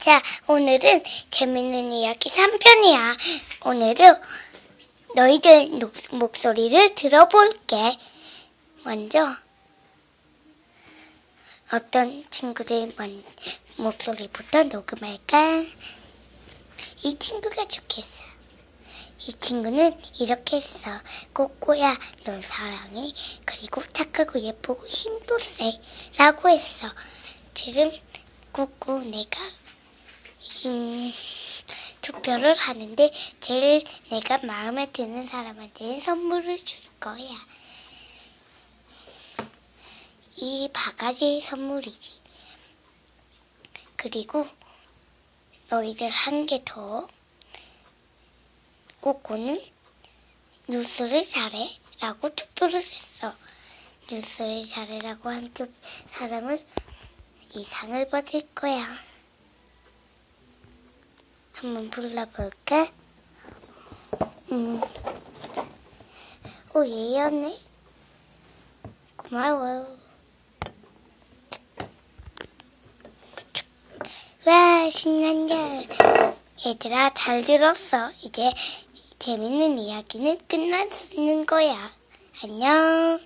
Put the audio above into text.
자, 오늘은 재밌는 이야기 3편이야. 오늘은 너희들 녹- 목소리를 들어볼게. 먼저, 어떤 친구들 먼- 목소리부터 녹음할까? 이 친구가 좋겠어. 이 친구는 이렇게 했어. 꼬꼬야, 널 사랑해. 그리고 착하고 예쁘고 힘도 세. 라고 했어. 지금 꼬꼬 내가 음, 투표를 하는데 제일 내가 마음에 드는 사람한테 선물을 줄 거야. 이 바가지 선물이지. 그리고 너희들 한 개 더. 꼬꼬는 뉴스를 잘해 라고 투표를 했어. 뉴스를 잘해라고 한 투, 사람은 이 상을 받을 거야. 한번 불러볼까? 음. 오, 얘였네. 고마워. 와, 신난다. 얘들아, 잘 들었어. 이제 재밌는 이야기는 끝났는 거야. 안녕.